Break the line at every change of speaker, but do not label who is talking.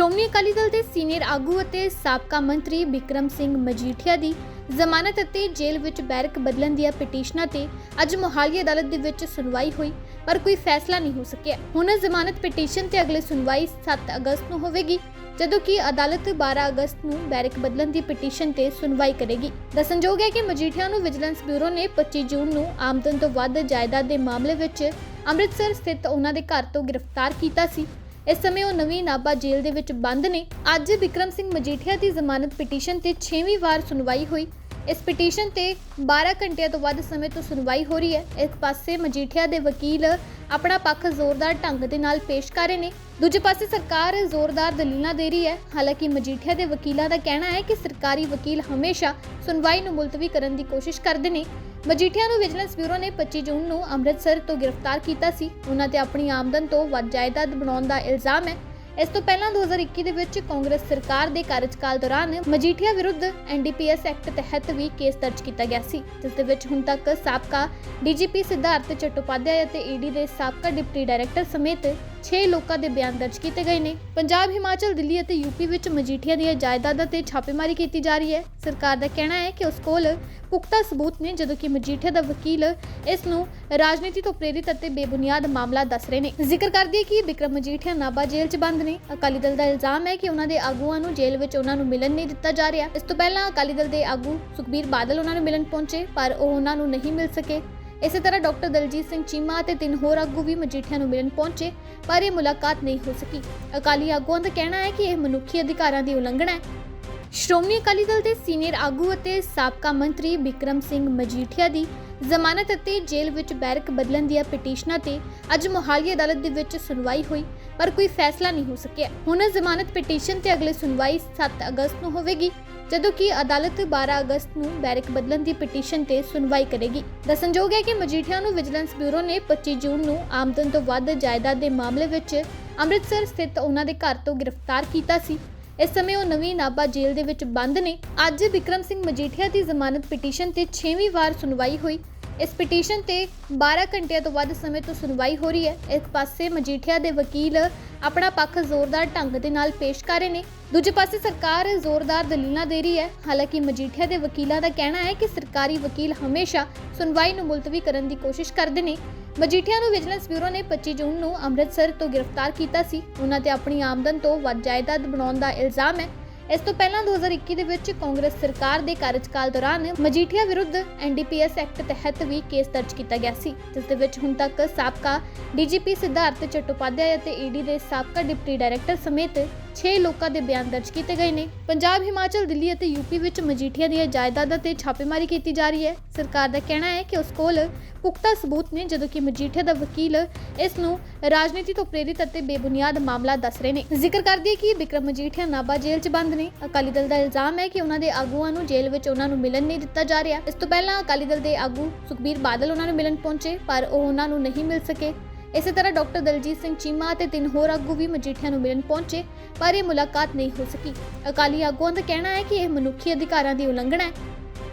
ਸ਼੍ਰੋਮਣੀ ਅਕਾਲੀ ਦਲ ਦੇ ਸੀਨੀਅਰ ਆਗੂ ਅਤੇ ਸਾਬਕਾ ਮੰਤਰੀ ਬਿਕਰਮ ਸਿੰਘ ਮਜੀਠੀਆ ਦੀ ਜ਼ਮਾਨਤ ਅਤੇ ਜੇਲ੍ਹ ਵਿੱਚ ਬੈਰਕ ਬਦਲਣ ਦੀਆਂ ਪਟੀਸ਼ਨਾਂ ਤੇ ਅੱਜ ਮੋਹਾਲੀ ਅਦਾਲਤ ਦੇ ਵਿੱਚ ਸੁਣਵਾਈ ਹੋਈ, ਪਰ ਕੋਈ ਫੈਸਲਾ ਨਹੀਂ ਹੋ ਸਕਿਆ। ਹੁਣ ਜ਼ਮਾਨਤ ਪਟੀਸ਼ਨ ਤੇ ਅਗਲੀ ਸੁਣਵਾਈ 7 ਅਗਸਤ ਨੂੰ ਹੋਵੇਗੀ, ਜਦੋਂ ਕਿ ਅਦਾਲਤ 12 ਅਗਸਤ ਨੂੰ ਬੈਰਕ ਬਦਲਣ ਦੀ ਪਟੀਸ਼ਨ ਤੇ ਸੁਣਵਾਈ ਕਰੇਗੀ। ਦੱਸਣਯੋਗ ਹੈ ਕਿ ਮਜੀਠੀਆ ਨੂੰ ਵਿਜੀਲੈਂਸ ਬਿਊਰੋ ਨੇ 25 ਜੂਨ ਨੂੰ ਆਮਦਨ ਤੋਂ ਵੱਧ ਜਾਇਦਾਦ ਦੇ ਮਾਮਲੇ ਵਿੱਚ ਅੰਮ੍ਰਿਤਸਰ ਸਥਿਤ ਉਹਨਾਂ ਦੇ ਘਰ ਤੋਂ ਗ੍ਰਿਫਤਾਰ ਕੀਤਾ ਸੀ। ਇਸ ਸਮੇਂ ਉਹ ਨਵੀਂ ਨਾਭਾ ਜੇਲ੍ਹ ਦੇ ਵਿੱਚ ਬੰਦ ਨੇ। ਅੱਜ ਵਿਕਰਮ ਸਿੰਘ ਮਜੀਠੀਆ ਦੀ ਜ਼ਮਾਨਤ ਪਟੀਸ਼ਨ ਤੇ 6ਵੀਂ ਵਾਰ ਸੁਣਵਾਈ ਹੋਈ। ਇਸ ਪਟੀਸ਼ਨ ਤੇ 12 ਘੰਟਿਆਂ ਤੋਂ ਵੱਧ ਸਮੇਂ ਤੋਂ ਸੁਣਵਾਈ ਹੋ ਰਹੀ ਹੈ। ਇੱਕ ਪਾਸੇ ਮਜੀਠੀਆ ਦੇ ਵਕੀਲ ਆਪਣਾ ਪੱਖ ਜ਼ੋਰਦਾਰ ਢੰਗ ਦੇ ਨਾਲ ਪੇਸ਼ ਕਰ ਰਹੇ ਨੇ। ਦੂਜੇ ਪਾਸੇ ਸਰਕਾਰ ਜ਼ੋਰਦਾਰ ਦਲੀਲਾਂ ਦੇ ਰਹੀ ਹੈ। ਹਾਲਾਂਕਿ ਮਜੀਠੀਆ ਦੇ ਵਕੀਲਾਂ ਦਾ ਕਹਿਣਾ ਹੈ ਕਿ ਸਰਕਾਰੀ ਵਕੀਲ ਹਮੇਸ਼ਾ ਸੁਣਵਾਈ ਨੂੰ ਮੁਲਤਵੀ ਕਰਨ ਦੀ ਕੋਸ਼ਿਸ਼ ਕਰਦੇ ਨੇ। ਮਜੀਠੀਆ ਨੂੰ ਵਿਜੀਲੈਂਸ ਬਿਊਰੋ ਨੇ 25 ਜੂਨ ਨੂੰ ਅੰਮ੍ਰਿਤਸਰ ਤੋਂ ਗ੍ਰਿਫਤਾਰ ਕੀਤਾ ਸੀ। ਉਹਨਾਂ ਤੇ ਆਪਣੀ ਆਮਦਨ ਤੋਂ ਵੱਧ ਜਾਇਦਾਦ ਬਣਾਉਣ ਦਾ ਇਲਜ਼ਾਮ ਹੈ। ਇਸ ਤੋਂ ਪਹਿਲਾਂ 2021 ਦੇ ਵਿੱਚ ਕਾਂਗਰਸ ਸਰਕਾਰ ਦੇ ਕਾਰਜਕਾਲ ਦੌਰਾਨ ਮਜੀਠੀਆ ਵਿਰੁੱਧ ਐਨਡੀਪੀਐਸ ਐਕਟ ਤਹਿਤ ਵੀ ਕੇਸ ਦਰਜ ਕੀਤਾ ਗਿਆ ਸੀ, ਜਿਸ ਦੇ ਵਿੱਚ ਹੁਣ ਤੱਕ ਸਾਬਕਾ ਡੀਜੀਪੀ ਸਿਧਾਰਥ ਚਟੋਪਾਧਿਆਏ ਅਤੇ ਈਡੀ ਦੇ ਸਾਬਕਾ ਡਿਪਟੀ ਡਾਇਰੈਕਟਰ ਸਮੇਤ 6 ਲੋਕਾਂ ਦੇ ਬਿਆਨ ਦਰਜ ਕੀਤੇ ਗਏ ਨੇ। ਪੰਜਾਬ, ਹਿਮਾਚਲ, ਦਿੱਲੀ ਅਤੇ ਯੂਪੀ ਵਿੱਚ ਮਜੀਠੀਆ ਦੀਆਂ ਜਾਇਦਾਦਾਂ ਤੇ ਛਾਪੇਮਾਰੀ ਕੀਤੀ ਜਾ ਰਹੀ ਹੈ। ਸਰਕਾਰ ਦਾ ਕਹਿਣਾ ਹੈ ਕਿ ਉਸ ਕੋਲ ਪੁਖਤਾ ਸਬੂਤ ਨੇ, ਜਦੋਂ ਕਿ ਮਜੀਠੀਆ ਦਾ ਵਕੀਲ ਇਸ ਨੂੰ ਰਾਜਨੀਤੀ ਤੋਂ ਪ੍ਰੇਰਿਤ ਅਤੇ ਬੇਬੁਨਿਆਦ ਮਾਮਲਾ ਦੱਸ ਰਹੇ ਨੇ। ਜ਼ਿਕਰ ਕਰਦੀ ਹੈ ਕਿ ਬਿਕਰਮ ਮਜੀਠੀਆ ਨਾਭਾ ਜੇਲ੍ਹ 'ਚ ਬੰਦ ਨੇ। ਅਕਾਲੀ ਦਲ ਦਾ ਇਲਜ਼ਾਮ ਹੈ ਕਿ ਉਹਨਾਂ ਦੇ ਆਗੂਆਂ ਨੂੰ ਜੇਲ੍ਹ ਵਿੱਚ ਉਹਨਾਂ ਨੂੰ ਮਿਲਣ ਨਹੀਂ ਦਿੱਤਾ ਜਾ ਰਿਹਾ। ਇਸ ਤੋਂ ਪਹਿਲਾਂ ਅਕਾਲੀ ਦਲ ਦੇ ਆਗੂ ਸੁਖਬੀਰ ਬਾਦਲ ਉਹਨਾਂ ਨੂੰ ਮਿਲਣ ਪਹੁੰਚੇ, ਪਰ ਉਹ ਉਹਨਾਂ ਨੂੰ ਨਹੀਂ ਮਿਲ ਸਕੇ। ਇਸੇ ਤਰ੍ਹਾਂ ਡਾਕਟਰ ਦਲਜੀਤ ਸਿੰਘ ਚੀਮਾ ਅਤੇ ਤਿੰਨ ਹੋਰ ਆਗੂ ਵੀ ਮਜੀਠੀਆ ਨੂੰ ਮਿਲਣ ਪਹੁੰਚੇ, ਪਰ ਇਹ ਮੁਲਾਕਾਤ ਨਹੀਂ ਹੋ ਸਕੀ। ਅਕਾਲੀ ਆਗੂਆਂ ਦਾ ਕਹਿਣਾ ਹੈ ਕਿ ਇਹ ਮਨੁੱਖੀ ਅਧਿਕਾਰਾਂ ਦੀ ਉਲੰਘਣਾ ਹੈ। ਸ਼੍ਰੋਮਣੀ ਅਕਾਲੀ ਦਲ ਦੇ ਸੀਨੀਅਰ ਆਗੂ ਅਤੇ ਸਾਬਕਾ ਮੰਤਰੀ ਬਿਕਰਮ ਸਿੰਘ ਮਜੀਠੀਆ ਦੀ ਜ਼ਮਾਨਤ ਅਤੇ ਜੇਲ੍ਹ ਵਿੱਚ ਬੈਰਕ ਬਦਲਣ ਦੀਆਂ ਪਟੀਸ਼ਨਾਂ ਤੇ ਅੱਜ ਮੋਹਾਲੀ ਅਦਾਲਤ ਦੇ ਵਿੱਚ ਸੁਣਵਾਈ ਹੋਈ, ਪਰ ਕੋਈ ਫੈਸਲਾ ਨਹੀਂ ਹੋ ਸਕਿਆ। ਹੁਣ ਜ਼ਮਾਨਤ ਪਟੀਸ਼ਨ ਤੇ ਅਗਲੀ ਸੁਣਵਾਈ 7 ਅਗਸਤ ਨੂੰ ਹੋਵੇਗੀ, ਜਦੋਂ ਕਿ ਅਦਾਲਤ 12 ਅਗਸਤ ਨੂੰ ਬੈਰਕ ਬਦਲਣ ਦੀ ਪਟੀਸ਼ਨ ਤੇ ਸੁਣਵਾਈ ਕਰੇਗੀ। ਦੱਸਣਯੋਗ ਹੈ ਕਿ ਮਜੀਠੀਆ ਨੂੰ ਵਿਜੀਲੈਂਸ ਬਿਊਰੋ ਨੇ 25 ਜੂਨ ਨੂੰ ਆਮਦਨ ਤੋਂ ਵੱਧ ਜਾਇਦਾਦ ਦੇ ਮਾਮਲੇ ਵਿੱਚ ਅੰਮ੍ਰਿਤਸਰ ਸਥਿਤ ਉਹਨਾਂ ਦੇ ਘਰ ਤੋਂ ਗ੍ਰਿਫਤਾਰ ਕੀਤਾ ਸੀ। ਇਸ ਸਮੇਂ ਉਹ ਨਵੀਂ ਨਾਭਾ ਜੇਲ੍ਹ ਦੇ ਵਿੱਚ ਬੰਦ ਨੇ। ਅੱਜ ਵਿਕਰਮ ਸਿੰਘ ਮਜੀਠੀਆ ਦੀ ਜ਼ਮਾਨਤ ਪਟੀਸ਼ਨ ਤੇ 6ਵੀਂ ਵਾਰ ਸੁਣਵਾਈ ਹੋਈ। ਇਸ ਪਟੀਸ਼ਨ ਤੇ 12 ਘੰਟਿਆਂ ਤੋਂ ਵੱਧ ਸਮੇਂ ਤੋਂ ਸੁਣਵਾਈ ਹੋ ਰਹੀ ਹੈ। ਇੱਕ ਪਾਸੇ ਮਜੀਠੀਆ ਦੇ ਵਕੀਲ ਆਪਣਾ ਪੱਖ ਜ਼ੋਰਦਾਰ ਢੰਗ ਦੇ ਨਾਲ ਪੇਸ਼ ਕਰ ਰਹੇ ਨੇ। ਦੂਜੇ ਪਾਸੇ ਸਰਕਾਰ ਜ਼ੋਰਦਾਰ ਦਲੀਲਾਂ ਦੇ ਰਹੀ ਹੈ। ਹਾਲਾਂਕਿ ਮਜੀਠੀਆ ਦੇ ਵਕੀਲਾਂ ਦਾ ਕਹਿਣਾ ਹੈ ਕਿ ਸਰਕਾਰੀ ਵਕੀਲ ਹਮੇਸ਼ਾ ਸੁਣਵਾਈ ਨੂੰ ਮੁਲਤਵੀ ਕਰਨ ਦੀ ਕੋਸ਼ਿਸ਼ ਕਰਦੇ ਨੇ। ਮਜੀਠੀਆ ਨੂੰ ਵਿਜੀਲੈਂਸ ਬਿਊਰੋ ਨੇ 25 ਜੂਨ ਨੂੰ ਅੰਮ੍ਰਿਤਸਰ ਤੋਂ ਗ੍ਰਿਫਤਾਰ ਕੀਤਾ ਸੀ। ਉਹਨਾਂ ਤੇ ਆਪਣੀ ਆਮਦਨ ਤੋਂ ਵੱਧ ਜਾਇਦਾਦ ਬਣਾਉਣ ਦਾ ਇਲਜ਼ਾਮ ਹੈ। ਇਸ ਤੋਂ ਪਹਿਲਾਂ 2021 ਦੇ ਵਿੱਚ ਕਾਂਗਰਸ ਸਰਕਾਰ ਦੇ ਕਾਰਜਕਾਲ ਦੌਰਾਨ ਮਜੀਠੀਆ ਵਿਰੁੱਧ ਐਨਡੀਪੀਐਸ ਐਕਟ ਤਹਿਤ ਵੀ ਕੇਸ ਦਰਜ ਕੀਤਾ ਗਿਆ ਸੀ, ਜਿਸ ਦੇ ਵਿੱਚ ਹੁਣ ਤੱਕ ਸਾਬਕਾ ਡੀਜੀਪੀ ਸਿਧਾਰਥ ਚਟੋਪਾਧਿਆਏ ਅਤੇ ਈਡੀ ਦੇ ਸਾਬਕਾ ਡਿਪਟੀ ਡਾਇਰੈਕਟਰ ਸਮੇਤ 6 ਲੋਕਾਂ ਦੇ ਬਿਆਨ ਦਰਜ ਕੀਤੇ ਗਏ ਨੇ। ਪੰਜਾਬ, ਹਿਮਾਚਲ, ਦਿੱਲੀ ਅਤੇ ਯੂਪੀ ਵਿੱਚ ਮਜੀਠੀਆ ਦੀਆਂ ਜਾਇਦਾਦਾਂ ਤੇ ਛਾਪੇਮਾਰੀ ਕੀਤੀ ਜਾ ਰਹੀ ਹੈ। ਸਰਕਾਰ ਦਾ ਕਹਿਣਾ ਹੈ ਕਿ ਉਸ ਕੋਲ ਪੁਖਤਾ ਸਬੂਤ ਨੇ, ਜਦੋਂ ਕਿ ਮਜੀਠੀਆ ਦਾ ਵਕੀਲ ਇਸ ਨੂੰ ਰਾਜਨੀਤੀ ਤੋਂ ਪ੍ਰੇਰਿਤ ਅਤੇ ਬੇਬੁਨਿਆਦ ਮਾਮਲਾ ਦੱਸ ਰਹੇ ਨੇ। ਜ਼ਿਕਰ ਕਰਦੀ ਹੈ ਕਿ ਬਿਕਰਮ ਮਜੀਠੀਆ ਨਾਭਾ ਜੇਲ੍ਹ 'ਚ ਬੰਦ ਨੇ। ਅਕਾਲੀ ਦਲ ਦਾ ਇਲਜ਼ਾਮ ਹੈ ਕਿ ਉਹਨਾਂ ਦੇ ਆਗੂਆਂ ਨੂੰ ਜੇਲ੍ਹ ਵਿੱਚ ਉਹਨਾਂ ਨੂੰ ਮਿਲਣ ਨਹੀਂ ਦਿੱਤਾ ਜਾ ਰਿਹਾ। ਇਸ ਤੋਂ ਪਹਿਲਾਂ ਅਕਾਲੀ ਦਲ ਦੇ ਆਗੂ ਸੁਖਬੀਰ ਬਾਦਲ ਉਹਨਾਂ ਨੂੰ ਮਿਲਣ ਪਹੁੰਚੇ, ਪਰ ਉਹ ਉਹਨਾਂ ਨੂੰ ਨਹੀਂ ਮਿਲ ਸਕੇ। ਇਸੇ ਤਰ੍ਹਾਂ ਡਾਕਟਰ ਦਲਜੀਤ ਸਿੰਘ ਚੀਮਾ ਅਤੇ ਤਿੰਨ ਹੋਰ ਆਗੂ ਵੀ ਮਜੀਠੀਆ ਨੂੰ ਮਿਲਣ ਪਹੁੰਚੇ, ਪਰ ਇਹ ਮੁਲਾਕਾਤ ਨਹੀਂ ਹੋ ਸਕੀ। ਅਕਾਲੀ ਆਗੂਆਂ ਦਾ ਕਹਿਣਾ ਹੈ ਕਿ ਇਹ ਮਨੁੱਖੀ ਅਧਿਕਾਰਾਂ ਦੀ ਉਲੰਘਣਾ ਹੈ।